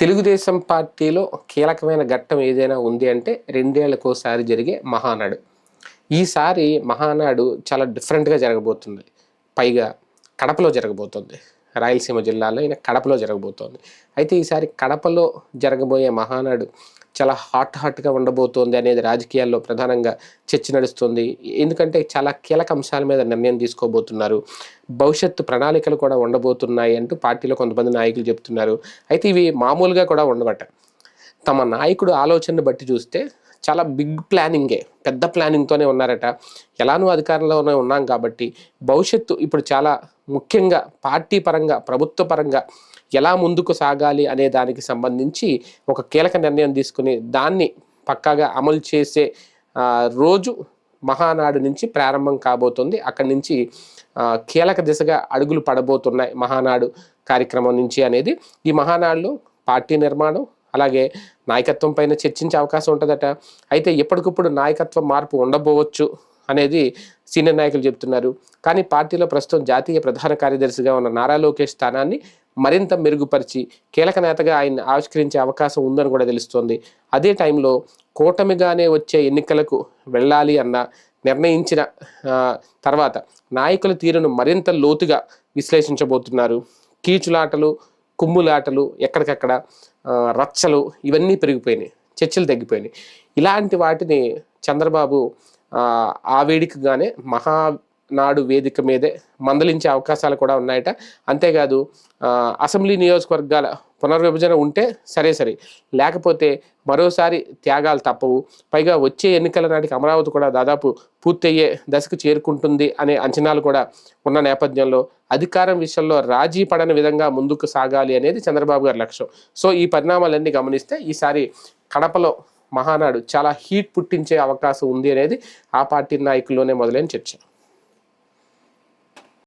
తెలుగుదేశం పార్టీలో కీలకమైన ఘట్టం ఏదైనా ఉంది అంటే రెండేళ్ళకోసారి జరిగే మహానాడు. ఈసారి మహానాడు చాలా డిఫరెంట్గా జరగబోతుంది. పైగా కడపలో జరగబోతుంది. రాయలసీమ జిల్లాలో ఈయన కడపలో జరగబోతోంది. అయితే ఈసారి కడపలో జరగబోయే మహానాడు చాలా హాట్ హాట్గా ఉండబోతోంది అనేది రాజకీయాల్లో ప్రధానంగా చర్చ నడుస్తుంది. ఎందుకంటే చాలా కీలక అంశాల మీద నిర్ణయం తీసుకోబోతున్నారు. భవిష్యత్తు ప్రణాళికలు కూడా ఉండబోతున్నాయి అంటూ పార్టీలో కొంతమంది నాయకులు చెప్తున్నారు. అయితే ఇవి మామూలుగా కూడా ఉండబట్ట తమ నాయకుడు ఆలోచనను బట్టి చూస్తే చాలా బిగ్ ప్లానింగే పెద్ద ప్లానింగ్తోనే ఉన్నారట. ఎలానూ అధికారంలోనే ఉన్నాం కాబట్టి భవిష్యత్తు ఇప్పుడు చాలా ముఖ్యంగా పార్టీ పరంగా ప్రభుత్వ పరంగా ఎలా ముందుకు సాగాలి అనే దానికి సంబంధించి ఒక కీలక నిర్ణయం తీసుకుని దాన్ని పక్కాగా అమలు చేసే రోజు మహానాడు నుంచి ప్రారంభం కాబోతుంది. అక్కడి నుంచి కీలక దిశగా అడుగులు పడబోతున్నాయి మహానాడు కార్యక్రమం నుంచి అనేది. ఈ మహానాడులో పార్టీ నిర్మాణం అలాగే నాయకత్వం పైన చర్చించే అవకాశం ఉంటుందట. అయితే ఎప్పటికప్పుడు నాయకత్వ మార్పు ఉండబోవచ్చు అనేది సీనియర్ నాయకులు చెబుతున్నారు కానీ పార్టీలో ప్రస్తుతం జాతీయ ప్రధాన కార్యదర్శిగా ఉన్న నారా లోకేష్ స్థానాన్ని మరింత మెరుగుపరిచి కీలక నేతగా ఆయన ఆవిష్కరించే అవకాశం ఉందని కూడా తెలుస్తోంది. అదే టైంలో కూటమిగానే వచ్చే ఎన్నికలకు వెళ్ళాలి అన్న నిర్ణయించిన తర్వాత నాయకుల తీరును మరింత లోతుగా విశ్లేషించబోతున్నారు. కీచులాటలు కుమ్ములాటలు ఎక్కడికక్కడ రచ్చలు ఇవన్నీ పెరిగిపోయినాయి చర్చలు తగ్గిపోయినాయి. ఇలాంటి వాటిని చంద్రబాబు ఆ, వేడికగానే మహా మహానాడు వేదిక మీదే మందలించే అవకాశాలు కూడా ఉన్నాయట. అంతేకాదు అసెంబ్లీ నియోజకవర్గాల పునర్విభజన ఉంటే సరే సరే. లేకపోతే మరోసారి త్యాగాలు తప్పవు. పైగా వచ్చే ఎన్నికల నాటికి అమరావతి కూడా దాదాపు పూర్తయ్యే దశకు చేరుకుంటుంది అనే అంచనాలు కూడా ఉన్న నేపథ్యంలో అధికారం విషయంలో రాజీ పడని విధంగా ముందుకు సాగాలి అనేది చంద్రబాబు గారి లక్ష్యం. సో ఈ పరిణామాలన్నీ గమనిస్తే ఈసారి కడపలో మహానాడు చాలా హీట్ పుట్టించే అవకాశం ఉంది అనేది ఆ పార్టీ నాయకుల్లోనే మొదలైన చర్చ.